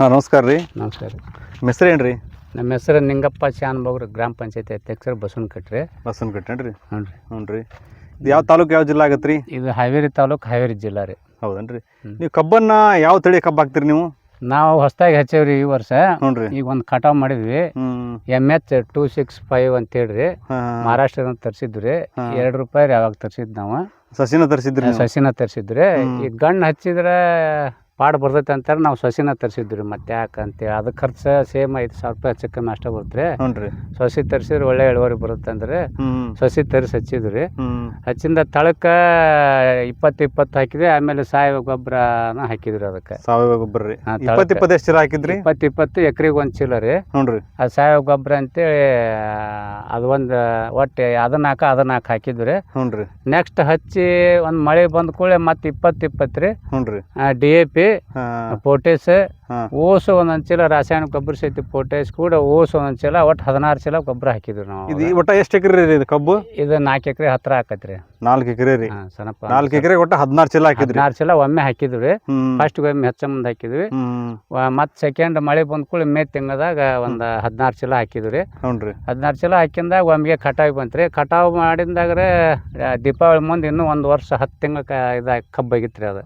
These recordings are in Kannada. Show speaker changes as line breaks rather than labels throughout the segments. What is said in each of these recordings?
ಹಾಂ ನಮಸ್ಕಾರ ರೀ.
ನಮಸ್ಕಾರ ರೀ.
ಹೆಸರು ಏನು ರೀ
ನಮ್ಮ ಹೆಸರು ನಿಂಗಪ್ಪ ಶಾನ್ಭೋಗ್ರ ಗ್ರಾಮ ಪಂಚಾಯತಿ ಅಧ್ಯಕ್ಷರು ಬಸವನ ಕಟ್ರಿ
ಬಸವನ ಕಟ್ಟೇನ್ರಿ
ಹ್ಞೂ ರೀ.
ಹ್ಞೂ ರೀ. ಇದು ಯಾವ ತಾಲೂಕು ಯಾವ ಜಿಲ್ಲಾ ಆಗತ್ತೆ ರೀ
ಇದು ಹಾವೇರಿ ತಾಲೂಕು ಹಾವೇರಿ ಜಿಲ್ಲಾ ರೀ.
ಹೌದೇನು
ರೀ
ನೀವು ಕಬ್ಬನ್ನ ಯಾವ ತಳಿ ಕಬ್ಬು ಹಾಕ್ತೀರಿ ನೀವು?
ನಾವು ಹೊಸದಾಗಿ ಹಚ್ಚೇವ್ರಿ ಈ ವರ್ಷ.
ಹ್ಞೂ
ಈಗ ಒಂದು ಕಟಾವ್ ಮಾಡಿದ್ವಿ.
ಹ್ಞೂ.
M H two six five ಅಂತ
ಹೇಳ್ರಿ
ಮಹಾರಾಷ್ಟ್ರದಿಂದ ತರಿಸಿದ್ರಿ ರೀ. ಎರಡು ರೂಪಾಯಿ ರೀ ಅವಾಗ ತರಿಸಿದ್ದು ನಾವು.
ಸಸಿನ ತರಿಸಿದ್ರಿ ನೀವು?
ಸಸಿನ ತರಿಸಿದ್ರಿ. ಈಗ ಗಣ್ಣು ಹಚ್ಚಿದ್ರೆ ಪಾಡ್ ಬರ್ತೈತೆ ಅಂತಾರೆ ನಾವು ಸಸಿನ ತರಿಸಿದ್ವಿ ರೀ ಮತ್ತೆ ಯಾಕೆ ಅಂತೇಳಿ. ಅದು ಖರ್ಚು ಸೇಮ್ ಐದು ಸಾವಿರ ರೂಪಾಯಿ ಹೆಚ್ಚು ಕಮ್ಮಿ ಅಷ್ಟೇ ಬರುತ್ತೆ. ರೀ
ಹ್ಞೂ ರೀ.
ಸಸಿ ತರಿಸಿದ್ರೆ ಒಳ್ಳೆ ಇಳುವರಿ ಬರುತ್ತೆ ಅಂದ್ರೆ ಸಸಿ ತರಿಸಿ
ಹಚ್ಚಿದ್ರಿ
ಹಚ್ಚಿಂದ ತಳಕ ಇಪ್ಪತ್ತು ಇಪ್ಪತ್ತು ಹಾಕಿದ್ವಿ ಆಮೇಲೆ ಸಾವಯವ ಗೊಬ್ಬರನ ಹಾಕಿದ್ರಿ ಅದಕ್ಕೆ.
ಸಾವಯವ ಗೊಬ್ಬರ ರೀ.
ಹಾ,
ಇಪ್ಪತ್ತು
ತಳಕ್ಕೆ.
ಇಪ್ಪತ್ತು ಎಷ್ಟು ಚೀಲ ಹಾಕಿದ್ರಿ?
ಇಪ್ಪತ್ತು ಇಪ್ಪತ್ತು ಎಕರೆಗೆ ಒಂದು ಚೀಲ ರೀ.
ಹ್ಞೂ ಆ
ಅದು ಸಾವಯವ ಗೊಬ್ಬರ ಅಂತೇಳಿ ಅದು ಒಂದು ಒಟ್ಟೆ ಅದನ್ನ ಹಾಕ ಅದನ್ನ ಹಾಕಿ ಹಾಕಿದ್ವಿ ರೀ.
ಹ್ಞೂ ರೀ.
ನೆಕ್ಸ್ಟ್ ಹಚ್ಚಿ ಒಂದು ಮಳೆ ಬಂದ ಕೂಡಲೇ ಮತ್ತೆ ಇಪ್ಪತ್ತು ಇಪ್ಪತ್ತು ರೀ.
ಹ್ಞೂ ರೀ.
ಡಿ ಎ ಪಿ
ಹಾಂ
ಪೊಟೇಸ್
ಹಾಂ
ಓಸು ಒಂದೊಂದು ಚೀಲ ರಾಸಾಯನಿಕ ಗೊಬ್ಬರ ಸಹಿತ ಪೊಟೇಸ್ ಕೂಡ ಓಸು ಒಂದೊಂದು ಚೀಲ ಒಟ್ಟು ಹದಿನಾರು ಚೀಲ ಗೊಬ್ಬರ ಹಾಕಿದ್ವಿ ನಾವು
ಇದು ಒಟ್ಟ ಎಷ್ಟು ಎಕರೆ ರೀ ಇದು ಕಬ್ಬು?
ಇದು ನಾಲ್ಕು ಎಕರೆ ಹತ್ರ ಹಾಕತ್ರಿ
ನಾಲ್ಕು ಎಕರೆ ರೀ.
ಸನಪ್ಪ
ನಾಲ್ಕು ಎಕರೆ ಒಟ್ಟ ಹದಿನಾರು ಚೀಲ ಹಾಕಿದ್ರಿ.
ಹದಿನಾರು ಚೀಲ ಒಮ್ಮೆ ಹಾಕಿದ್ವಿ ಫಸ್ಟ್ ಒಮ್ಮೆ ಹೆಚ್ಚ ಮುಂದೆ ಹಾಕಿದ್ವಿ. ಮತ್ತು ಸೆಕೆಂಡ್ ಮಳೆ ಬಂದ ಕೂಡ ಮೇ ತಿಂಗದಾಗ ಒಂದು ಹದಿನಾರು ಚೀಲ ಹಾಕಿದ್ವಿ
ಹ್ಞೂ
ಹದಿನಾರು ಚೀಲ ಹಾಕಿಂದಾಗ ಒಮ್ಮೆಗೆ ಕಟಾವು ಬಂತು ರೀ. ಕಟಾವು ಮಾಡಿದಾಗ್ರೆ ದೀಪಾವಳಿ ಮುಂದೆ ಇನ್ನೂ ಒಂದು ವರ್ಷ ಹತ್ತು ತಿಂಗಳ ಕ ಇದು ಕಬ್ಬಾಗಿತ್ತು ರೀ ಅದು.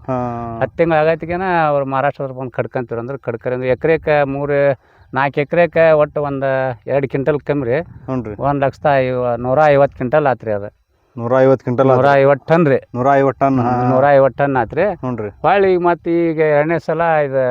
ಹತ್ತು ತಿಂಗಳು ಆಗತ್ತಿಗೆನ ಅವ್ರು ಮಹಾರಾಷ್ಟ್ರದವ್ರು ಬಂದು ಕಡ್ಕೊಂತೀವಿ ಅಂದ್ರೆ ಕಡ್ಕರಿ ಅಂದ್ರೆ ಎಕರೆಕ ಮೂರು ನಾಲ್ಕು ಎಕ್ರೆಕ ಒಟ್ಟು ಒಂದು ಎರಡು ಕ್ವಿಂಟಲ್ ಕಮ್ಮಿ ರೀ.
ಹ್ಞೂ ರೀ.
ಒಂದು ಲಕ್ಷದ ಐವ ನೂರ ಐವತ್ತು ಕ್ವಿಂಟಲ್ ಆತ್ರಿ ಅದು.
ನೂರ ಐವತ್ತು ಕ್ವಿಂಟಲ್
ನೂರ ಐವತ್ತು ಟನ್ ರೀ.
ನೂರ ಐವತ್ತು ಟನ್
ನೂರ ಐವತ್ತು ಟನ್ ಆತ್ರಿ. ಹೊಳ್ಳಿ ಈಗ ಮತ್ತು ಈಗ ಎರಡನೇ ಸಲ ಇದು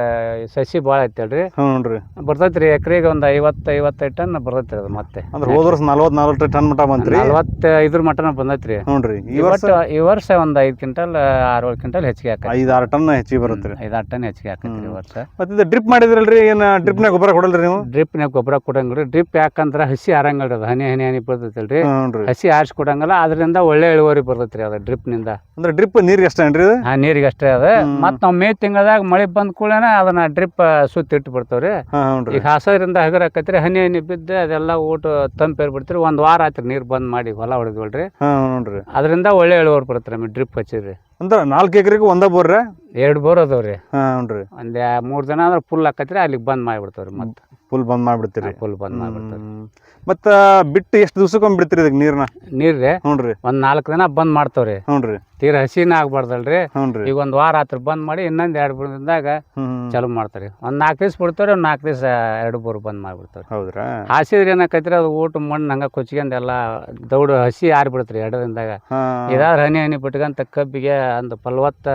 ಸಸಿ ಬಾಳ ಐತಲ್ರಿ.
ಹ್ಞೂ ರೀ.
ಬರ್ತೈತೆ ರೀ ಎಕರೆಗೆ ಒಂದು ಐವತ್ತು ಐವತ್ತೈದು ಟನ್ ಬರ್ತೈತ್ರಿ ಅದು ಮತ್ತೆ.
ಅಂದ್ರೆ ಹೋದ ವರ್ಷ ನಲ್ವತ್ತು ನಲ್ವತ್ತು ಟನ್ ಮಟ ಬಂತ್ರಿ?
ನಲ್ವತ್ತು ಐದ್ರ ಮಟನ
ಬಂದೈತ್ರಿ ಈ
ಈ
ವರ್ಷ?
ಒಂದ್ ಐದ್ ವರ್ಷ ಒಂದು ಐದು ಕ್ವಿಂಟಲ್ ಆರು ಏಳು ಕ್ವಿಂಟಲ್ ಹೆಚ್ಚಿಗೆ ಹಾಕೈತಿ
ಐದು ಆರು ಟನ್ ಹೆಚ್ಚಿಗೆ ಬರುತ್ತೆ ರೀ.
ಐದು ಆರು ಟನ್ ಹೆಚ್ಚಿಗೆ ಹಾಕತ್ರಿ ಈ ವರ್ಷ.
ಮತ್ತೆ ಇದು ಡ್ರಿಪ್ ಮಾಡಿದ್ರಲ್ರಿ ಏನು ಡ್ರಿಪ್ನಾಗ ಗೊಬ್ಬರ ಕೊಡಲ್ರಿ ನೀವು?
ಡ್ರಿಪ್ನಾಗ ಗೊಬ್ಬರ ಕೊಡಂಗಿಲ್ಲ ಡ್ರಿಪ್ ಯಾಕಂದ್ರೆ ಹಸಿ ಆರಂಗಿಲ್ಲ ರೀ ಅದು ಹನಿ ಹನಿ ಹನಿ ಬರ್ತೈತಲ್ರಿ
ಹ್ಞೂ
ಹಸಿ ಆರಿಸಿ ಕೊಡಂಗಿಲ್ಲ. ಅದರಿಂದ ಒಳ್ಳೆ ಇಳುವರಿ ಬರ್ತೈತ್ರಿ ಅದ ಡ್ರಿಪ್ನಿಂದ
ಅಂದ್ರೆ ಡ್ರಿಪ್ ನೀರಿಗೆ ಅಷ್ಟೇ ಏನ್ರಿ ಇದು?
ಆ ನೀರಿಗೆ ಅಷ್ಟೇ ಅದ.
ಹ್ಮ್.
ಮತ್ತು ನಾವು ಮೇ ತಿಂಗಳದಾಗ ಮಳೆ ಬಂದ ಕೂಡಲೇ ಅದನ್ನ ಡ್ರಿಪ್ ಸುತ್ತ ಇಟ್ಟು ಬಿಡ್ತಾವ್ರಿ.
ಹಾಂ ಹ್ಞೂ
ಈಗ ಹಸೋದ್ರಿಂದ ಹಗರ್ ಆಕತ್ರಿ ಹನಿ ಹನಿ ಬಿದ್ದು ಅದೆಲ್ಲ ಊಟ ತಂಪೇರ್ ಬಿಡ್ತೀರಿ ಒಂದ್ ವಾರ ಆತ್ರಿ ನೀರು ಬಂದ್ ಮಾಡಿ ಹೊಲ ಹೊಡೆದ್ವಲ್ರಿ.
ಹುನ್ರಿ ಹ್ಞೂ
ಅದರಿಂದ ಒಳ್ಳೆ ಇಳುವರಿ ಬರುತ್ತೆ ನಮಗೆ ಡ್ರಿಪ್ ಹಚ್ಚಿರಿ
ಅಂದ್ರೆ ನಾಲ್ಕು ಎಕರೆಗೆ ಒಂದ ಬೋರ್ರೆ
ಎರಡು ಬೋರ್ ಅದಾವ್ರಿ.
ಹಾ ಹ್ಞೂ
ಒಂದು ಮೂರು ದಿನ ಅಂದ್ರೆ ಫುಲ್ ಹಾಕತ್ರಿ ಅಲ್ಲಿಗೆ ಬಂದ್ ಮಾಡಿಬಿಡ್ತಾವ್ರಿ ಮತ್ತೆ.
ಫುಲ್ ಬಂದ್ ಮಾಡ್ಬಿಡ್ತೀರಿ.
ಫುಲ್ ಬಂದ್
ಮಾಡ್ಬಿಡ್ತಾರೆ. ಮತ್ತ ಬಿಟ್ಟು ಎಷ್ಟು ದಿವಸಕ್ಕೊಮ್ಮೆ ಬಿಡ್ತೀರಿ ಇದಕ್ಕೆ ನೀರ್ನ?
ನೀರ್ ರೀ?
ಹ್ಞೂ ರೀ
ಒಂದು ನಾಲ್ಕು ದಿನ ಬಂದ್ ಮಾಡ್ತಾವ್ರಿ.
ಹ್ಞೂ ರೀ
ತೀರ ಹಸಿನ ಆಗ್ಬಾರ್ದಲ್ರಿ.
ಹ್ಞೂ ರೀ
ಈಗ ಒಂದ್ ವಾರ ಆತ್ರ ಬಂದ್ ಮಾಡಿ ಇನ್ನೊಂದು ಎರಡು ದಿನದಾಗ ಚಾಲು ಮಾಡ್ತಾರೆ ಒಂದು ನಾಲ್ಕು ದಿವ್ಸ ಬಿಡ್ತಾರೆ ಒಂದ್ ನಾಲ್ಕು ದಿವಸ ಎರಡು ಬೋರ್ ಬಂದ್ ಮಾಡಿಬಿಡ್ತಾರೆ
ಹೌದ್ರಾ?
ಹಾಸಿದ್ರೆ ಏನಾಕೈತ್ರಿ ಅದು ಊಟ ಮಣ್ಣು ಹಂಗ ಕೊಚ್ಕೊಂಡು ಎಲ್ಲ ದೌಡು ಹಸಿ ಆರಿಬಿಡ್ತ್ರಿ ಎರಡು ದಿನದಾಗ
ಇದಾದ್ರ
ಇದಾದ್ರೆ ಹನಿ ಹನಿ ಬಿಟ್ಕಂತ ಕಬ್ಬಿಗೆ ಒಂದು ಫಲವತ್ತ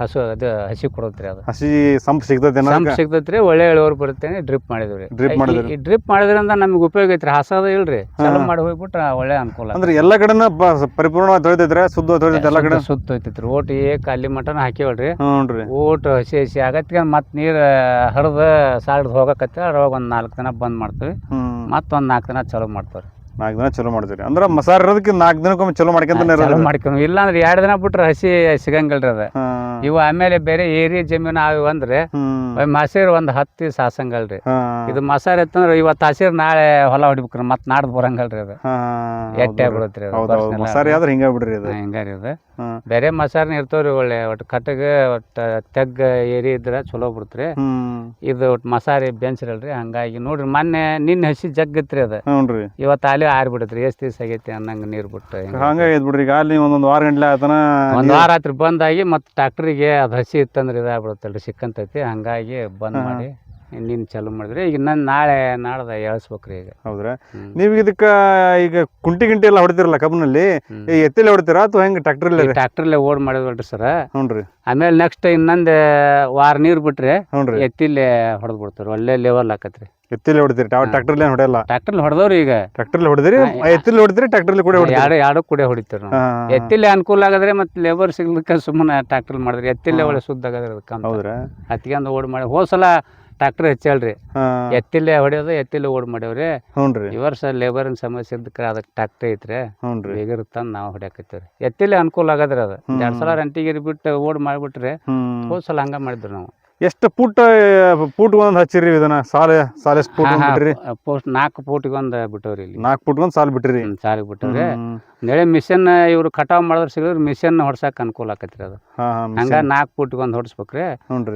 ಹಸು ಅದು ಹಸಿ ಕೊಡತ್ರಿ ಅದು.
ಹಸಿ ಸಂಪ್ ಸಿಗ್ತದೆ
ಸಂಪ್ ಸಿಗ್ತೈತ್ರಿ ಒಳ್ಳೆ ಇಳುವರಿ ಬರುತ್ತೆ ಡ್ರಿಪ್ ಮಾಡಿದ್ವಿ.
Drip ಮಾಡಿದ್ರಿ.
ಡ್ರಿಪ್ ಮಾಡಿದ್ರಿಂದ ನಮ್ಗೆ ಉಪಯೋಗ ಐತ್ರಿ. ಹಸದ ಇಲ್ರಿ. ಚಾಲು ಮಾಡಿ ಹೋಗ್ಬಿಟ್ರೆ ಒಳ್ಳೆ ಅನುಕೂಲ.
ಅಂದ್ರೆ ಎಲ್ಲ ಕಡೆನ ಪರಿಪೂರ್ಣವಾಗಿ ತೊಳೆದಿದ್ರೆ ಶುದ್ಧ ತೊಳಿತೈತೆ ಎಲ್ಲ ಕಡೆ?
ಸುತ್ತ ಹೋಯ್ತೈತ್ರಿ ಓಟ್ ಏಕ ಅಲ್ಲಿ ಮಟನ ಹಾಕಿವಲ್ರಿ.
ಹ್ಞೂ ರೀ
ಓಟ್ ಹಸಿ ಹಸಿ ಆಗತ್ತಿಗೆ ಮತ್ತೆ ನೀರು ಹರಿದು ಸಾಲ್ಡ್ ಹೋಗಕತ್ತ ಅದ್ರೊಳಗೆ ಒಂದು ನಾಲ್ಕು ದಿನ ಬಂದ್ ಮಾಡ್ತೀವಿ. ಮತ್ತೊಂದು ನಾಲ್ಕು ದಿನ ಚಲೋ ಮಾಡ್ತಾರೆ
ನಾಲ್ಕು ದಿನ ಚಲೋ ಮಾಡ್ತೀರಿ. ಅಂದ್ರೆ ಮಸಾರ ಇರೋದಕ್ಕೆ ನಾಲ್ಕು ದಿನಕ್ಕೊಮ್ಮೆ ಚಲೋ ಮಾಡ್ಕೊಂತಾನೆ ಇರೋದು.
ಮಾಡ್ಕೊಂಡು ಇಲ್ಲಾಂದ್ರೆ ಎರಡು ದಿನ ಬಿಟ್ರೆ ಹಸಿ ಸಿಗಂಗಿಲ್ರಿ ಅದ. ಇವು ಆಮೇಲೆ ಬೇರೆ ಏರಿಯಾ ಜಮೀನು ಅವು ಅಂದ್ರೆ ಮಸೀರ್ ಒಂದ್ ಹತ್ತಿ
ಸಾಸಂಗಲ್ರಿ.
ಇದು ಮಸಾರ ಇತ್ತಂದ್ರೆ ಇವತ್ತು ಹಸಿರು ನಾಳೆ ಹೊಲ ಹೊಡಿಬೇಕ್ರಿ. ಮತ್ತೆ ನಾಡ್ದು ಬರಂಗಲ್ರಿ ಅದು. ಎಟ್ಟೆ ಆಗ್ಬಿಡುತ್ತೆ ರೀ ಅದು
ಹೌದು ಹೌದು
ಬರ್ಸ್ನೆಲ್ಲ.
ಮಸಾರಿ ಆದ್ರೆ. ಹಿಂಗೆ ಬಿಡ್ರಿ ಅದು.
ಹಿಂಗಾರಿ ಅದು. ಬೇರೆ ಮಸಾರನ ಇರ್ತಾವ್ರಿ ಒಳ್ಳೆ. ಒಟ್ಟು ಕಟಗ ಒಟ್ಟು ತೆಗ್ಗ ಏರಿ ಇದ್ರೆ ಚಲೋ ಬಿಡ್ತ್ರಿ. ಇದು ಒಟ್ಟು ಮಸಾರಿ ಬೆಂಚ್ರಲ್ರಿ. ಹಂಗಾಗಿ ನೋಡ್ರಿ ಮೊನ್ನೆ ನಿನ್ನ ಹಸಿ ಜಗ್ಗತ್ರಿ ಅದು. ಇವತ್ತು ಅಲ್ಲಿ ಆರ್ಬಿಡತ್ರಿ ಎಷ್ಟು ದಿವಸ ಆಗೈತಿ ಅನ್ನಂಗೆ ನೀರು ಬಿಟ್ಟು ಹಿಂಗೆ.
ಹಂಗೆ ಐತ್ ಬಿಡ್ರಿ ಈಗ ಅಲ್ಲಿ ಒಂದೊಂದು ವಾರ ಗಂಟ್ಲೆ ಆತನ
ಒಂದ್ ವಾರ ಆತ್ರಿ ಬಂದಾಗಿ ಮತ್ತೆ ಟ್ಯಾಕ್ಟ್ರಿಗೆ ಅದು ಹಸಿ ಇತ್ತಂದ್ರೆ ಇದಾಗ್ಬಿಡುತ್ತಲ್ರಿ ಸಿಕ್ಕಂತೈತಿ ಹಂಗಾಗಿ ಬಂದ್ ಮಾಡಿ ನೀನು ಚಾಲು ಮಾಡಿದ್ರಿ ಈಗ ನಾನು ನಾಳೆ ನಾಡ್ದ ಎಳ್ಸ್ಬೇಕ್ರಿ ಈಗ.
ಹೌದ್ರಾ?
ಹ್ಮ್.
ನೀವು ಇದಕ್ಕ ಈಗ ಕುಂಟಿ ಗಿಂಟಿ ಎಲ್ಲ ಹೊಡಿತಿರಲ್ಲ ಕಬ್ಬಿನಲ್ಲಿ
ಹ್ಮ್.
ಈ ಎತ್ತಿಲೆ ಹೊಡಿತೀರಾ ಅಥವಾ ಹೆಂಗೆ ಟ್ರಾಕ್ಟರ್
ಈ ಟ್ಯಾಕ್ಟ್ರಲ್ಲೇ ಓಡ್ ಮಾಡಿದ್ವಲ್ರಿ ಸರ.
ಹ್ಞೂ ರೀ
ಆಮೇಲೆ ನೆಕ್ಸ್ಟ್ ಇನ್ನೊಂದು ವಾರ ನೀರು ಬಿಟ್ರೆ
ಹ್ಞೂ ರೀ
ಎತ್ತಿಲ್ಲೇ ಹೊಡೆದ್ ಬಿಡ್ತಾರೆ ಒಳ್ಳೆ ಲೆವೆಲ್ ಆಕತ್ರಿ.
ಎತ್ತಿಲೆ ಹೊಡಿದ್ರಿ? ಟ್ರಾಕ್ಟರ್ ಟ್ರ್ಯಾಕ್ಟ್ರಲ್ಲಿ ಏನು ಹೊಡೆಯಲ್ಲ?
ಟ್ರಾಕ್ಟರ್ಲಿ ಹೊಡೆದವ್ರಿ ಈಗ.
ಟ್ರಾಕ್ಟರ್ಲಿ ಹೊಡೆದ್ರಿ? ಎತ್ತಿಲ್ ಹೊಡೆದ್ರಿ ಟ್ರಾಕ್ಟರ್ಲಿ ಕೂಡ ಹೊಡಿ
ಯಾರು ಯಾರು ಕೂಡ ಹೊಡಿತೀವಿ ನಾವು. ಎತ್ತಿಲ್ಲೇ ಅನುಕೂಲ ಆಗದ್ರೆ ಮತ್ತೆ ಲೇಬರ್ ಸಿಗ್ಲಿಕ್ಕೆ ಸುಮ್ಮನೆ ಟ್ರಾಕ್ಟರ್ ಮಾಡಿದ್ರಿ. ಎತ್ತಿಲ್ಲೇ ಒಳ್ಳೆ ಶುದ್ಧ ಆಗದ್ರಿ ಅದಕ್ಕೆ ಓಡ್ ಮಾಡಿ ಹೋದ್ ಟ್ರಾಕ್ಟರ್ ಹೆಚ್ಚಲ್ರಿ
ಎತ್ತಿಲೇ
ಎತ್ತಿಲ್ಲೇ ಹೊಡೆಯೋದು ಎತ್ತಿಲ್ಲೇ ಓಡ್ ಮಾಡ್ಯಾವ್ರಿ.
ಹ್ಞೂ
ಈ ವರ್ಷ ಲೇಬರಿನ ಸಮಸ್ಯೆ ಇದ್ದಕ್ಕೆ ಅದಕ್ಕೆ ಟ್ರಾಕ್ಟರ್ ಐತ್ರಿ.
ಹ್ಞೂ ರೀ.
ಬೇಗ ತಂದು ನಾವು ಹೊಡ್ಯಾಕತ್ತೀವಿ ಎತ್ತಿಲ್ಲೇ ಅನುಕೂಲ ಆಗದ್ರಿ ಅದು. ಎರಡ್ ಸಲ ರಂಟಿಗಿರಿ ಬಿಟ್ಟು ಓಡ್ ಮಾಡಿಬಿಟ್ರೆ ಹೋದ್ ಸಲ ಹಂಗೆ ಮಾಡಿದ್ರು ನಾವು.
ಎಷ್ಟು ಪುಟ್ಟ ಪುಟ್ ಒಂದ್ ಹಚ್ಚಿರಿ ಇದನ್ನ? ಸಾಲ ಸಾಲ ಎಷ್ಟು ಒಂದ್ ಬಿಟ್ರಿ?
ಪೋಸ್ಟ್ ನಾಲ್ಕು ಫೂಟಿಗೆ ಒಂದು ಬಿಟ್ಟವ್ರಿ ಇಲ್ಲಿ.
ನಾಲ್ಕು ಪುಟ್ ಒಂದ್ ಸಾಲ ಬಿಟ್ರಿ.
ಸಾಲ ಬಿಟ್ಟವ್ರಿ. ನೆಳೆ ಮಿಷನ್ ಇವ್ರು ಕಟಾವ್ ಮಾಡಿದ್ರೆ ಸಿಗಿದ್ರೆ ಮಿಷನ್ ಹೊಡ್ಸಕ್ ಅನುಕೂಲ ಆಕತ್ರಿ ಅದು. ಹಂಗ ನಾಲ್ಕು ಫೂಟಿಗೆ ಒಂದು ಹೊಡ್ಸ್ಬೇಕ್ರಿ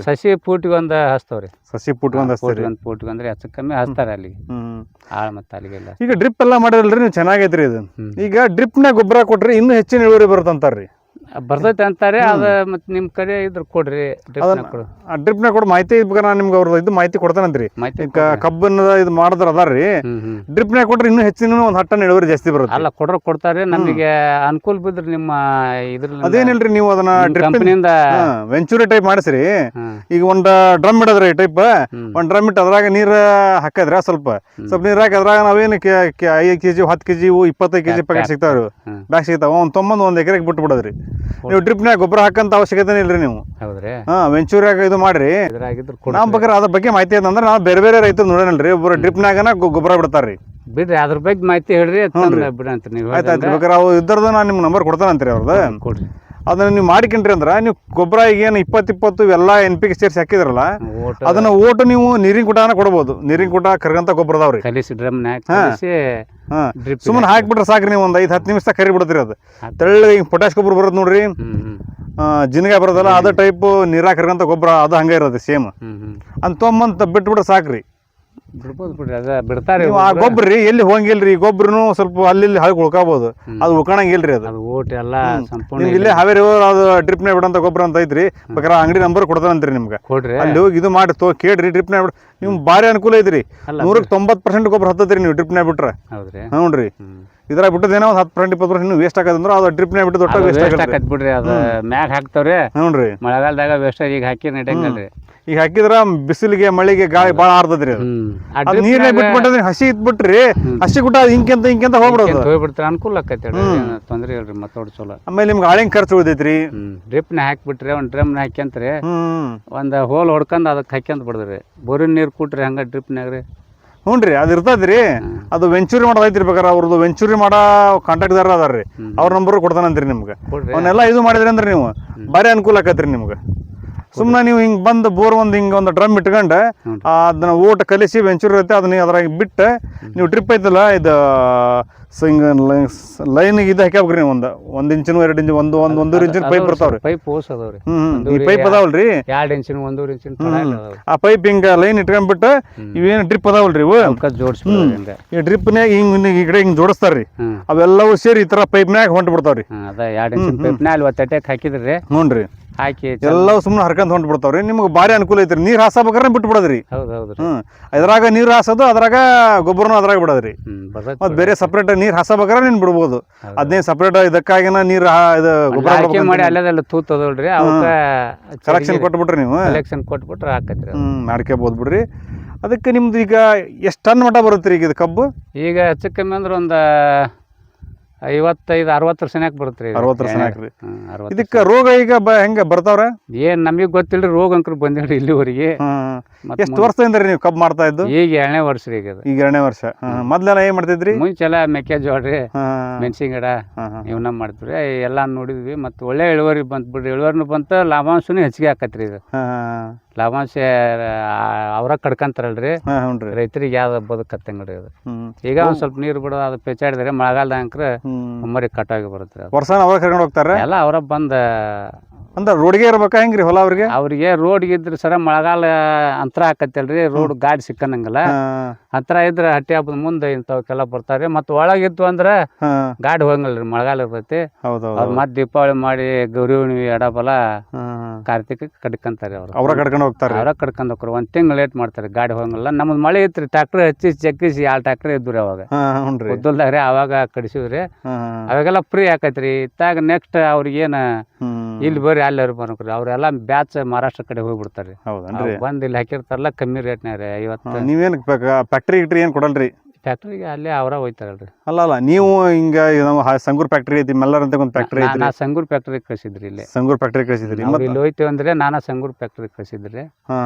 ಸಸಿ ಫೂಟಿಗೆ ಒಂದು ಹಚ್ತವ್ರಿ.
ಸಸಿ ಫೂಟ್ ಒಂದ್
ಫೂಟಿಗೆ ಒಂದು ಫೂಟಿಗೆ ಅಂದ್ರೆ ಹೆಚ್ಚು ಕಮ್ಮಿ ಹಚ್ತಾರೆ ಅಲ್ಲಿಗೆ
ಹ್ಮ್
ಮತ್ತ ಅಲ್ಲಿಗೆಲ್ಲ
ಈಗ ಡ್ರಿಪ್ ಎಲ್ಲ ಮಾಡಿರಲ್ರಿ ನೀವು ಚೆನ್ನಾಗೈತ್ರಿ ಇದು. ಈಗ ಡ್ರಿಪ್ನಾಗ ಗೊಬ್ಬರ ಕೊಟ್ರಿ ಇನ್ನೂ ಹೆಚ್ಚಿನ ಇಳುವರಿ ಬರುತ್ತಂತಾರ್ರಿ.
ಬರ್ತೈತೆ ಅಂತಾರೆ ಅದ ಮತ್ತೆ ನಿಮ್ ಕಡೆ ಇದ್ರ ಕೊಡ್ರಿ ಡ್ರಿಪ್ನ ಕೊಡು.
ಕೊಟ್ಟು ಮಾಹಿತಿ ಇದ್ಬೇಕಾರೆ ನಾನು ನಿಮ್ಗೆ ಅವ್ರದ್ದು ಇದು ಮಾಹಿತಿ ಕೊಡ್ತಾನಂತ್ರಿ.
ಮಾಹಿತಿ
ಈಗ ಕಬ್ಬನ್ನ ಇದು ಮಾಡಿದ್ರ ಅದಾರ್ರಿ.
ಹ್ಮ್ ಹ್ಮ್.
ಡ್ರಿಪ್ನಾಗ ಕೊಟ್ರೆ ಇನ್ನೂ ಹೆಚ್ಚಿನ ಒಂದು ಹಟ್ಟನ ಇಳುವರಿ ಜಾಸ್ತಿ ಬರುತ್ತೆ.
ಅಲ್ಲ ಕೊಡ್ರ ಕೊಡ್ತಾರೆ ನಮಗೆ ಅನುಕೂಲ ಬಿದ್ರಿ ನಿಮ್ಮ ಇದ್ರ
ಅದೇನಿಲ್ರಿ ನೀವು ಅದನ್ನ ಡ್ರಿಪ್
ಕಂಪನಿಯಿಂದ
ವೆಂಚೂರಿ ಟೈಪ್ ಮಾಡಿಸ್ರಿ. ಈಗ ಒಂದ್ ಡ್ರಮ್ ಇಡದ್ರಿ ಟೈಪ್ ಒಂದ್ ಡ್ರಮ್ ಇಟ್ಟು ಅದ್ರಾಗ ನೀರ್ ಹಾಕದ್ರ ಸ್ವಲ್ಪ. ಸ್ವಲ್ಪ ನೀರ್ ಹಾಕಿ ಅದ್ರಾಗ ನಾವೇನು ಐದು ಕೆಜಿ ಹತ್ತು ಕೆಜಿ ಇಪ್ಪತ್ತೈದು ಕೆಜಿ
ಪ್ಯಾಕ್
ಪ್ಯಾಕೆಟ್
ಪ್ಯಾಕ್.
ಸಿಗ್ತಾವ್ರಿ. ಬ್ಯಾಗ್ ಸಿಗ್ತಾವ. ಒಂದ್ ತೊಂಬಂದ್ ಒಂದ್ ಎಕರೆಗೆ ಬಿಟ್ಟು ಬಿಡದ್ರಿ ನೀವು ಡ್ರಿಪ್ನಾಗ ಗೊಬ್ಬರ ಹಾಕಂತ ಅವಶ್ಯಕತೆ ಇಲ್ರಿ ನೀವು.
ಹೌದ್ರಿ?
ಹಾ ವೆಂಚೂರಿಯಾಗ ಇದು ಮಾಡ್ರಿ.
ಇದ್ರಾಗಿದ್ರ
ನಮ್ ಬಗ್ಗೆ ಅದ್ರ ಬಗ್ಗೆ ಮಾಹಿತಿ ಅಂದ್ರೆ ನಾವು ಬೇರೆ ಬೇರೆ ರೈತರು ನೋಡೋಣಲ್ರಿ ಒಬ್ಬರು ಡ್ರಿಪ್ನಾಗನ ಗೊಬ್ಬರ ಬಿಡ್ತಾರ್ರಿ.
ಬಿಡ್ರಿ ಅದ್ರ ಬಗ್ಗೆ ಮಾಹಿತಿ ಹೇಳ್ರಿ ಬಿಡಂತ ನೀವು
ಆಯ್ತು ಆಯ್ತು ಬೇಕಾದ್ರೆ ಅವು ಇದ್ದರ್ದು ನಾನು ನಿಮ್ಗೆ ನಂಬರ್ ಕೊಡ್ತಾನಂತ್ರಿ ಅವ್ರದ್ದು
ಕೊಡ್ರಿ.
ಅದನ್ನ ನೀವು ಮಾಡಿಕೊಂಡ್ರಿ ಅಂದ್ರೆ ನೀವು ಗೊಬ್ಬರ ಈಗೇನು ಇಪ್ಪತ್ತು ಇಪ್ಪತ್ತು ಎಲ್ಲ ಎನ್ ಪಿ ಕೆ ಸೇರಿಸಿ ಹಾಕಿದ್ರಲ್ಲ ಅದನ್ನ ಓಟು ನೀವು ನೀರಿನ ಗುಟಾನ ಕೊಡ್ಬೋದು. ನೀರಿನ ಗುಟ ಕರ್ಗಂತ ಗೊಬ್ಬರ ಅದಾವ್ರಿ
ಕಲಿಸಿ
ಸುಮ್ಮನೆ ಹಾಕ್ಬಿಟ್ರೆ ಸಾಕ್ರಿ ನೀವು ಒಂದು ಐದು ಹತ್ತು ನಿಮಿಷ ಕರಿ ಬಿಡ್ತೀರಿ ಅದು. ತೆಳ್ಳಗೆ ಹಿಂಗೆ ಪೊಟ್ಯಾಶ್ ಗೊಬ್ಬರ ಬರುತ್ತೆ ನೋಡ್ರಿ. ಜಿನಗಾಯಿ ಬರೋದಲ್ಲ ಅದ ಟೈಪ್ ನೀರಾಗ ಕರ್ಗಂತ ಗೊಬ್ಬರ ಅದು ಹಂಗೆ ಇರೋದು ಸೇಮ್ ಅಂತ ತೊಂಬಂತ ಬಿಟ್ಬಿಟ್ರೆ ಸಾಕ್ರಿ.
ಬಿಡ್ಬೋದು ಬಿಡ್ರಿ ಅದ ಬಿಡ್ತಾರೆ
ನೀವು ಆ ಗೊಬ್ಬರ ರೀ ಎಲ್ಲಿ ರೀ ಗೊಬ್ಬರನು ಸ್ವಲ್ಪ ಅಲ್ಲಿ ಇಲ್ಲಿ ಹಾಕಿ ಉಳ್ಕೋಬಹುದು ಅದು ಉಳ್ಕೊಳಂಗಿಲ್ರಿ ಅದು.
ಅದು ಓಟ್ ಎಲ್ಲ ಸಂಪೂರ್ಣ
ನಿಮ್ಗೆ ಇಲ್ಲೇ ಹಾವೇರಿ ಅದು ಅದು ಡ್ರಿಪ್ನಾಗ ಬಿಡಂತ ಗೊಬ್ಬರ ಅಂತ ಐತ್ರಿ. ಬೇಕಾದ್ರೆ ಅಂಗಡಿ ನಂಬರ್ ಕೊಡ್ತಾರಂತ್ರಿ ನಿಮ್ಗೆ.
ಕೊಡ್ರಿ.
ಅಲ್ಲಿ ಹೋಗಿ ಇದು ಮಾಡಿ ತೋ ಕೇಳ್ರಿ ಡ್ರಿಪ್ನಾಗ ಬಿಡ್ ನಿಮ್ಗೆ ಭಾರಿ ಅನುಕೂಲ ಐತ್ರಿ. ನೂರಕ್ಕೆ ತೊಂಬತ್ತು ಪರ್ಸೆಂಟ್ ಗೊಬ್ಬರ ಹತ್ತತ್ರಿ ನೀವು ಡ್ರಿಪ್ನಾಗ ಬಿಟ್ರೆ.
ಹೌದ್ರಿ.
ಹ್ಞೂ ರೀ ಇದ್ರಾಗ ಬಿಟ್ಟದೇನೋ ಒಂದು ಹತ್ತು ಪರ್ಸೆಂಟ್ ಇಪ್ಪತ್ತು ಪರ್ಸೆಂಟ್ ವೇಸ್ಟ್ ಆಗದಂದ್ರೆ ಅದು ಡ್ರಿಪ್ನಾಗ ಬಿಟ್ಟು ದೊಡ್ಡ ವೇಸ್ಟ್
ವೇಸ್ಟ್
ಆಗತ್ತೆ
ಬಿಡ್ರಿ ಅದು ಮ್ಯಾಗ ಹಾಕ್ತಾವ್ರಿ.
ಹ್ಞೂ ರೀ
ಮಳೆಗಾಲದಾಗ ವೇಸ್ಟ್ ಈಗ ಹಾಕಿ ನಡೆಯಂಗಲ್ರಿ
ಈಗ ಹಾಕಿದ್ರ ಬಿಸಿಲಿಗೆ ಮಳಿಗೆ ಗಾಳಿ ಬಹಳ ಆರ್ತದ್ರಿ ಅದು. ಬಿಟ್ಬಿಟ್ಟಂದ್ರೆ ಹಸಿ ಇಟ್ಬಿಟ್ರಿ ಹಸಿ ಗುಟ್ಟ ಹಿಂಕೆಂತ ಹಿಂಕೆಂತ ಹೋಗ್ಬಿಡೋದು.
ಹಿಂಗ್ ಹೋಗ್ಬಿಡ್ತಾರೆ ಅನುಕೂಲ ಆಕೈತೆ ತೊಂದ್ರೆ ಇಲ್ರಿ ಮತ್ತೋಡ್ ಚಲೋ.
ಆಮೇಲೆ ನಿಮ್ಗೆ ಆಳಿಂಗ್ ಖರ್ಚು ಉಳಿದೈತ್ರಿ.
ಡ್ರಿಪ್ ಡ್ರಿಪ್ನ ಹಾಕ್ಬಿಟ್ರಿ ಒಂದ್ ಡ್ರಮ್ನ ಹಾಕ್ಯಂತ್ರಿ
ಒಂದು
ಒಂದ್ ಹೋಲ್ ಹೊಡ್ಕೊಂಡ್ ಅದಕ್ಕೆ ಹಾಕ್ಯಂತ ಬಿಡದ್ರಿ. ಬೋರಿನ ನೀರ್ ಕೂಟ್ರಿ ಹಂಗ ಡ್ರಿಪ್ನಾಗ ರೀ?
ಹ್ಞೂ ರೀ ಅದು ಇರ್ತದ್ರಿ. ಅದು ವೆಂಚೂರಿ ಮಾಡೋದು ಐತ್ರಿ ಬೇಕಾರೆ ಅವ್ರದ್ದು ವೆಂಚೂರಿ ಮಾಡೋ ಕಾಂಟ್ಯಾಕ್ಟ್ದಾರ ಅದಾರ್ರಿ.
ಹ್ಮ್.
ಅವ್ರ ನಂಬರ್ ಕೊಡ್ತಾನಂತ್ರಿ ನಿಮ್ಗೆ. ಅವನ್ನೆಲ್ಲ ಇದು ಮಾಡಿದ್ರಿ ಅಂದ್ರೆ ನೀವು. ಭಾರಿ ಅನುಕೂಲ ಆಕತ್ರಿ ನಿಮ್ಗೆ. ಸುಮ್ಮನೆ ನೀವು ಹಿಂಗೆ ಬಂದು ಬೋರ್ ಒಂದು ಹಿಂಗೆ ಒಂದು ಡ್ರಮ್ ಇಟ್ಕೊಂಡು ಅದನ್ನ ಓಟ್ ಕಲಿಸಿ ವೆಂಚೂರ್ ಇರುತ್ತೆ ಅದನ್ನ ಅದ್ರಾಗ ಬಿಟ್ಟು ನೀವು ಡ್ರಿಪ್ ಐತಲ್ಲ ಇದು ಸಿಂಗ್ ಹಿಂಗೆ ಲೈನಿಗೆ ಇದು ಹಾಕ್ಯಾಬ್ರಿ ನೀವು ಒಂದು ಒಂದು ಇಂಚಿನ ಎರಡು ಇಂಚು ಒಂದು ಒಂದು ಒಂದೂರು ಇಂಚಿನ ಪೈಪ್ ಬರ್ತಾವ್ರಿ.
ಪೈಪ್ ಓಸ್ ಅದಾವ್ರಿ.
ಈ ಪೈಪ್ ಅದಾವಲ್ರಿ?
ಎರಡು ಇಂಚಿನ ಒಂದೂರು ಇಂಚಿನ
ಆ ಪೈಪ್ ಹಿಂಗೆ ಲೈನ್ ಇಟ್ಕೊಂಡ್ಬಿಟ್ಟು ಇವೇನು ಡ್ರಿಪ್ ಅದಾವಲ್ರಿ ಇವು?
ಜೋಡಿಸಿ
ಈ ಡ್ರಿಪ್ನ್ಯಾಗ ಹಿಂಗೆ ಈ ಕಡೆ ಹಿಂಗೆ ಜೋಡಿಸ್ತಾರ್ರಿ. ಅವೆಲ್ಲವೂ ಸೇರಿ ಈ ಥರ ಪೈಪ್ನ್ಯಾಗ ಹೊಂಟು ಬಿಡ್ತಾವ್ರಿ
ಹ್ಮ್, ಅದ ಎರಡು ಇಂಚಿನ ಪೈಪ್ನ ಅಲ್ಲಿ ಒತ್ತು ಅಟ್ಯಾಕ್ ಹಾಕಿದ್ರಿ.
ಹ್ಞೂ ರೀ
ಹಾಕಿ
ಎಲ್ಲವೂ ಸುಮ್ಮನೆ ಹರ್ಕಂತ ಹೊಂಟು ಬಿಡ್ತಾವ್ರಿ ನಿಮ್ಗೆ ಭಾರಿ ಅನುಕೂಲ ಐತ್ರಿ. ನೀರು ಹಾಸಬೇಕಾದ್ರೆ ಬಿಟ್ಟು ಬಿಡೋದ್ರಿ
ಹೌದು ಹೌದು
ಹ್ಞೂ ಇದ್ರಾಗ ನೀರು ಹಾಸೋದು ಅದ್ರಾಗ ಗೊಬ್ಬರನು ಅದ್ರಾಗ ಬಿಡೋದ್ರಿ. ಮತ್ತು ಬೇರೆ ಸಪ್ರೇಟ್ ನೀರು ಹಾಸಬೇಕಾದ್ರೆ ನೀನು ಬಿಡ್ಬೋದು. ಅದನ್ನೇ ಸಪ್ರೇಟ್ ಇದಕ್ಕಾಗಿನ ನೀರು ಇದು ಗೊಬ್ಬರ
ಮಾಡಿ ಅಲ್ಲದೆಲ್ಲ ತೂತದಲ್ರಿ
ಕಲೆಕ್ಷನ್ ಕೊಟ್ಬಿಟ್ರಿ ನೀವು
ಕಲೆಕ್ಷನ್ ಕೊಟ್ಬಿಟ್ರೆ ಹಾಕತ್ರಿ.
ಹ್ಞೂ ಮಾಡ್ಕೋಬೋದು ಬಿಡ್ರಿ. ಅದಕ್ಕೆ ನಿಮ್ದು ಈಗ ಎಷ್ಟು ಟನ್ ಮಟ್ಟ ಬರುತ್ತೆ ರೀ ಈಗ ಇದು ಕಬ್ಬು?
ಈಗ ಹೆಚ್ಚು ಕಮ್ಮಿ ಅಂದ್ರೆ ಒಂದು ಐವತ್ತೈದು ಅರವತ್ತು ಸೆನ್ಯಾಕ್ ಬರುತ್ತೆ ರೀ
ಅರವತ್ತು ಸೆನ್ಯಾಕ್ ರೀ. ಇದಕ್ಕೆ ರೋಗ ಈಗ ಬ ಹೆಂಗೆ ಬರ್ತಾವ್ರ?
ಏನ್ ನಮಗೆ ಗೊತ್ತಿಲ್ರಿ ರೋಗ ಅಂಕರ್ ಬಂದಿಲ್ರಿ ಇಲ್ಲಿವರೆಗೆ.
ಎಷ್ಟು ವರ್ಷದಿಂದ ರೀ ನೀವು ಕಬ್ಬು ಮಾಡ್ತಾ ಇದ್ದು?
ಈಗ ಎರಡನೇ ವರ್ಷ ರೀ ಈಗ ಅದು.
ಈಗ ಎರಡನೇ ವರ್ಷ. ಹ್ಮ್. ಮೊದ್ಲೆಲ್ಲ ಏನ್ ಮಾಡ್ತಿದ್ರಿ?
ಮುಂಚೆಲ್ಲ ಮೆಕ್ಕೆಜೋಳ ರೀ
ಹ್ಮ್.
ಮೆಣಸಿನ ಗಿಡ
ಹ್ಮ್.
ಇವನ್ನ ಮಾಡ್ತೀವಿ ಎಲ್ಲ ನೋಡಿದ್ವಿ. ಮತ್ತು ಒಳ್ಳೆ ಇಳುವರಿ ಬಂತು ಬಿಡ್ರಿ. ಇಳುವರಿನೂ ಬಂತು ಲಾಭಾಂಶನೂ ಹೆಚ್ಚಿಗೆ ಆಕತ್ರಿ ಇದು.
ಹ್ಮ್,
ಲಾಭಾಂಶ ಅವ್ರ ಕಡ್ಕಂತಾರಲ್ರಿ.
ಹ್ಮ್, ಹ್ಞೂ ರೀ
ರೈತರಿಗೆ ಯಾವ್ದು ಬದುಕತ್ತಂಗ್ರಿ ಅದು.
ಹ್ಮ್.
ಈಗ ಒಂದು ಸ್ವಲ್ಪ ನೀರು ಬಿಡೋದು ಅದು ಪೆಚಾಡಿದ್ರೆ ಮಳೆಗಾಲದ ಅಂಕ್ರ ಮರಿ ಕಟ್ಟಾಗಿ ಬರುತ್ತೆ
ವರ್ಷ ಅವ್ರ ಕರ್ಕೊಂಡು ಹೋಗ್ತಾರೆ
ಎಲ್ಲ ಅವರ ಬಂದ
ಅಂದ್ರೆ ರೋಡ್ಗೆ ಇರ್ಬೇಕಾ ಹೆಂಗ್ರಿ ಹೊಲ ಅವ್ರಿಗೆ?
ಅವ್ರಿಗೆ ರೋಡ್ ಇದ್ರೆ ಸರ ಮಳೆಗಾಲ ಅಂತರ ಹಾಕತ್ತಲ್ರಿ ರೋಡ್ ಗಾಡಿ ಸಿಕ್ಕನಂಗಲ್ಲ ಅಂತರ ಇದ್ರೆ ಹಟ್ಟಿ ಹಬ್ಬದ ಮುಂದೆ ಇಂಥವಕ್ಕೆಲ್ಲ ಬರ್ತಾರೆ. ಮತ್ತು ಒಳಗಿತ್ತು ಅಂದ್ರೆ ಗಾಡಿ ಹೋಗಂಗಿಲ್ರಿ ಮಳೆಗಾಲ ಇರ್ತೈತಿ. ಅವ್ರು ಮತ್ತೆ ದೀಪಾವಳಿ ಮಾಡಿ ಗೌರಿ ಹುಣ್ಣಿಮೆ ಎಡಬಲ. ಕಾರ್ತಿಕ ಕಡ್ಕಂತಾರೆ ಅವ್ರು.
ಅವ್ರ ಕಡ್ಕೊಂಡ್ ಹೋಗ್ತಾರ.
ಅವ್ರ ಕಡ್ಕೊಂಡ್ ಹೋಗ್ರು ಒಂದ್ ತಿಂಗಳು ಲೇಟ್ ಮಾಡ್ತಾರೆ ಗಾಡಿ ಹೋಗಂಗಿಲ್ಲ. ನಮ್ದು ಮಳೆ ಇತ್ತು ಟ್ರ್ಯಾಕ್ಟರ್ ಹಚ್ಚಿ ಚಕ್ಕಿಸಿ ಆ ಟ್ರ್ಯಾಕ್ಟರ್ ಇದ್ವು ರೀ ಅವಾಗ ಉದ್ದಲ್ದಾಗ್ರಿ ಅವಾಗ ಕಡಿಸಿವ್ರಿ.
ಹ್ಮ್
ಅವಾಗೆಲ್ಲ ಫ್ರೀ ಆಕೈತ್ರಿ. ಇತ್ತಾಗ ನೆಕ್ಸ್ಟ್ ಅವ್ರಿಗೇನು
ಏನು
ಇಲ್ಲಿ ಬರ್ರಿ ಅಲ್ಲಿ ಬರ್ಬೇಕ್ರಿ ಅವರೆಲ್ಲ ಬ್ಯಾಚ್ ಮಹಾರಾಷ್ಟ್ರ ಕಡೆ ಹೋಗ್ಬಿಡ್ತಾರೆ.
ಹೌದನ್ರಿ
ಬಂದು ಇಲ್ಲಿ ಹಾಕಿರ್ತಾರಲ್ಲ ಕಮ್ಮಿ ರೇಟ್ನಾಗ
ಇವತ್ತು ನೀವೇನು ಫ್ಯಾಕ್ಟ್ರಿ ಗಿಟ್ರಿ ಏನ್ ಕೊಡಲ್ರಿ?
ಫ್ಯಾಕ್ಟ್ರಿಗೆ ಅಲ್ಲೇ ಅವರ ಹೋಯ್ತಾರಲ್ರಿ.
ಅಲ್ಲ ಅಲ್ಲ ನೀವು ಹಿಂಗ ನಾವು ಸಂಗೂರ್ ಫ್ಯಾಕ್ಟ್ರಿ ಐತಿ ಮೆಲ್ಲರ್ ಅಂತ ಒಂದು ಫ್ಯಾಕ್ಟ್ರಿ ಐತಿ
ನಾ ಸಂಗೂರ್ ಫ್ಯಾಕ್ಟ್ರಿ ಕಳಿಸಿದ್ರಿ ಇಲ್ಲಿ.
ಸಂಗೂರ್ ಫ್ಯಾಕ್ಟ್ರಿ ಕಳಿಸಿದ್ರಿ
ಇಲ್ಲಿ ಹೋಯ್ತು ಅಂದ್ರೆ ನಾನಾ ಸಂಗೂರ್ ಫ್ಯಾಕ್ಟ್ರಿ ಕಳ್ಸಿದ್ರಿ.
ಹಾ.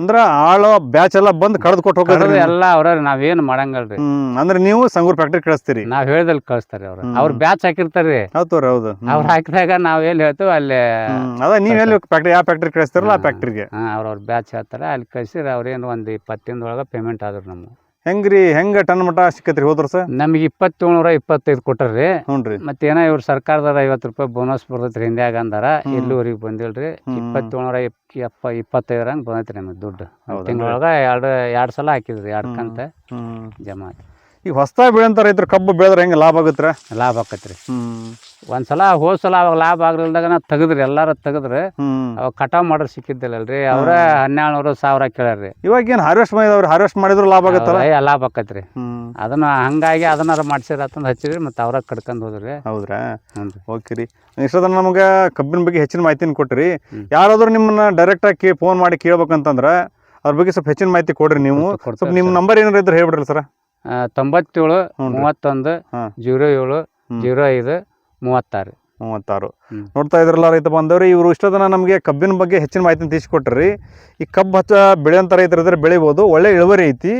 ಅಂದ್ರ ಆಳೋ ಬ್ಯಾಚ್ ಎಲ್ಲ ಬಂದ್ ಕಳ್ದ್ ಕೊಟ್ಟು ಹೋಗೋದ್ರಿ ನೀವು?
ಎಲ್ಲ ಅವ್ರ ನಾವೇನು ಮಾಡಂಗಲ್ರಿ.
ಹ್ಮ್ ಅಂದ್ರೆ ನೀವು ಸಂಗೂರ್ ಫ್ಯಾಕ್ಟ್ರಿ ಕಳಿಸ್ತೀರಿ.
ನಾವ್ ಹೇಳ್ದಲ್ಲಿ ಕಳಿಸ್ತಾರೆ ಅವ್ರ. ಅವ್ರ ಬ್ಯಾಚ್ ಹಾಕಿರ್ತಾರ್ರಿ.
ಹೌದು ಹೌದು.
ಅವ್ರ ಹಾಕಿದಾಗ ನಾವ್ ಎಲ್ಲಿ ಹೇಳ್ತೇವೆ ಅಲ್ಲಿ.
ಅದ ನೀವ್ ಎಲ್ಲಿ ಫ್ಯಾಕ್ಟ್ರಿ ಯಾವ ಫ್ಯಾಕ್ಟ್ರಿ ಕಳಿಸ್ತಾರಲ್ಲ ಆ
ಹಾ.
ಅವ್ರ
ಅವ್ರ ಬ್ಯಾಚ್ ಹೇಳ್ತಾರೆ ಅಲ್ಲಿ ಕಳ್ಸಿದ್ರೆ ಅವ್ರೇನು ಒಂದು ಇಪ್ಪತ್ತಿನ ಒಳಗ ಪೇಮೆಂಟ್ ಆದ್ರು ನಮ್ಗೆ.
ಹೆಂಗ್ರಿ ಹೆಂಗ ಟನ್ ಮಟ ಸಿಕ್ಕತ್ರಿ ಹೋದ್ರ ಸರ್
ನಮಗೆ ಇಪ್ಪತ್ತೇಳ್ನೂರ ಇಪ್ಪತ್ತೈದು ಕೊಟ್ಟರ್ರಿ
ಹ್ಞೂನ್ರಿ
ಮತ್ತೇನ ಇವ್ರು ಸರ್ಕಾರದವ್ರ ಐವತ್ತು ರೂಪಾಯಿ ಬೋನಸ್ ಬರ್ತೈತ್ರಿ ಹಿಂದ್ಯಾಗ ಅಂದಾರ. ಇಲ್ಲಿವರೆಗೆ ಬಂದಿಲ್ರಿ. ಇಪ್ಪತ್ತೇಳ್ನೂರ ಎಪ್ಪ ಇಪ್ಪತ್ತೈದರಂಗೆ ಬಂದೈತ್ರಿ ನಮಗೆ ದುಡ್ಡು? ತಿಂಗಳೊಳಗೆ ಎರಡು ಎರಡು ಸಲ ಹಾಕಿದ್ರಿ ಎರಡು. ಕಂತ ಜಮಾ ಆಯ್ತು
ಈಗ ಹೊಸದಾಗಿ ಬೆಳೆಯಂಥ ರೈತರು ಕಬ್ಬು ಬೆಳೆದ್ರೆ ಹೆಂಗೆ ಲಾಭ ಆಗುತ್ತರ
ಲಾಭ ಆಕತ್ರಿ
ಹ್ಮ್.
ಒಂದ್ಸಲ ಹೋದ್ ಸಲ ಅವಾಗ ಲಾಭ ಆಗ್ಲಿಲ್ದಾಗ ನಾ ತೆಗದ್ರಿ ಎಲ್ಲಾರು ತೆಗದ್ರಿ.
ಹ್ಮ್.
ಅವಾಗ ಕಟಾವ್ ಮಾಡೋರು ಸಿಕ್ಕಿದ್ದಿಲ್ಲಲ್ರಿ ಅವ್ರ ಹನ್ನೆರಡು ನೂರು ಸಾವಿರ ಕೇಳ್ರಿ
ಇವಾಗ ಏನು ಹಾರ್ವೆಸ್ಟ್ ಮಾಡಿದವ್ರು ಹಾರ್ವೆಸ್ಟ್ ಮಾಡಿದ್ರು ಲಾಭ ಆಗುತ್ತಲ್ಲ?
ಲಾಭ ಆಕತ್ರಿ
ಹ್ಮ್.
ಅದನ್ನ ಹಂಗಾಗಿ ಅದನ್ನಾರ ಮಾಡ್ಸಿರ ಅಂತಂದು ಹಚ್ಚಿದ್ರಿ ಮತ್ತೆ ಅವ್ರ ಕಡ್ಕೊಂಡ್ ಹೋದ್ರಿ.
ಹೌದ್ರಾ?
ಹ್ಞೂ
ಓಕೆ ರೀ. ಇಷ್ಟ ನಮಗೆ ಕಬ್ಬಿನ ಬಗ್ಗೆ ಹೆಚ್ಚಿನ ಮಾಹಿತಿನ ಕೊಟ್ರಿ. ಯಾರಾದರೂ ನಿಮ್ಮನ್ನ ಡೈರೆಕ್ಟಾಗಿ ಫೋನ್ ಮಾಡಿ ಕೇಳ್ಬೇಕಂತಂದ್ರೆ ಅದ್ರ ಬಗ್ಗೆ ಸ್ವಲ್ಪ ಹೆಚ್ಚಿನ ಮಾಹಿತಿ ಕೊಡ್ರಿ ನೀವು. ಸ್ವಲ್ಪ ನಿಮ್ಮ ನಂಬರ್ ಏನಾರ ಇದ್ರೆ ಹೇಳ್ಬಿಡ್ರಿ ಸರ್.
ತೊಂಬತ್ತೇಳು. ಮೂವತ್ತೊಂದು
ಹಾ.
ಜೀರೋ ಏಳು. ಜೀರೋ ಐದು ಮೂವತ್ತಾರು
ಮೂವತ್ತಾರು. ನೋಡ್ತಾ ಇದ್ರಲ್ಲ ರೈತ ಬಂದವ್ರಿ ಇವರು ಇಷ್ಟೊತ್ತನ ನಮಗೆ ಕಬ್ಬಿನ ಬಗ್ಗೆ ಹೆಚ್ಚಿನ ಮಾಹಿತಿನ ತಿಳಿಸ್ಕೊಟ್ರಿ ಈ ಕಬ್ಬು ಹಚ್ಚ ಬೆಳೆಯಂಥ ರೈತರು ಇದ್ರೆ ಬೆಳಿಬೋದು ಒಳ್ಳೆ ಇಳುವರಿ ಐತಿ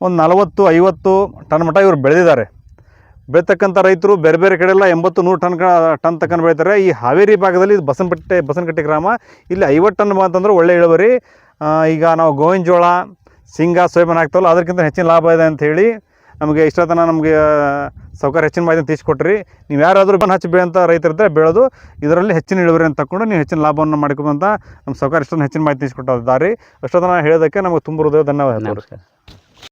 ಒಂದು ನಲವತ್ತು ಐವತ್ತು ಟನ್ ಮಟ ಇವರು ಬೆಳೆದಿದ್ದಾರೆ ಬೆಳೀತಕ್ಕಂಥ ರೈತರು ಬೇರೆ ಬೇರೆ ಕಡೆ ಎಲ್ಲ ಎಂಬತ್ತು ನೂರು ಟನ್ ಟನ್ ತಕ್ಕನ ಬೆಳಿತಾರೆ ಈ ಹಾವೇರಿ ಭಾಗದಲ್ಲಿ ಇದು ಬಸನಪಟ್ಟೆ ಬಸನಕಟ್ಟೆ ಗ್ರಾಮ ಇಲ್ಲಿ ಐವತ್ತು ಟನ್ ಅಂತಂದ್ರೆ ಒಳ್ಳೆ ಇಳುವರಿ ಈಗ ನಾವು ಗೋವಿನ ಜೋಳ ಶೇಂಗಾ ಸೋಯಾಬೀನ್ ಹಾಕ್ತಾವಲ್ಲ ಅದಕ್ಕಿಂತ ಹೆಚ್ಚಿನ ಲಾಭ ಇದೆ ಅಂತ ಹೇಳಿ ನಮಗೆ ಇಷ್ಟೊತ್ತನ ನಮಗೆ ಸೌಕರ್ಯ, ಹೆಚ್ಚಿನ ಮಾಹಿತಿ ತಿಳಿಸ್ಕೊಟ್ರಿ. ನೀವು ಯಾರಾದರೂ ಬನ್ ಹಚ್ಚಿ ಬೆಳೆಯಂಥ ರೈತರಿದ್ದರೆ ಬೆಳೆದು, ಇದರಲ್ಲಿ ಹೆಚ್ಚಿನ ಇಳುವರಿಯನ್ನು ತಗೊಂಡು ನೀವು ಹೆಚ್ಚಿನ ಲಾಭವನ್ನು ಮಾಡ್ಕೊಂಬಂತ ನಮ್ಮ ಸೌಕರ್ಯ, ಇಷ್ಟೊಂದು ಹೆಚ್ಚಿನ ಮಾಹಿತಿ ತಿಳಿಸ್ಕೊಟ್ಟಿದ್ದಾರೆ ಇಷ್ಟೊತ್ತನ ಹೇಳೋದಕ್ಕೆ ನಮಗೆ ತುಂಬ ಹೃದಯ ಧನ್ಯವಾದ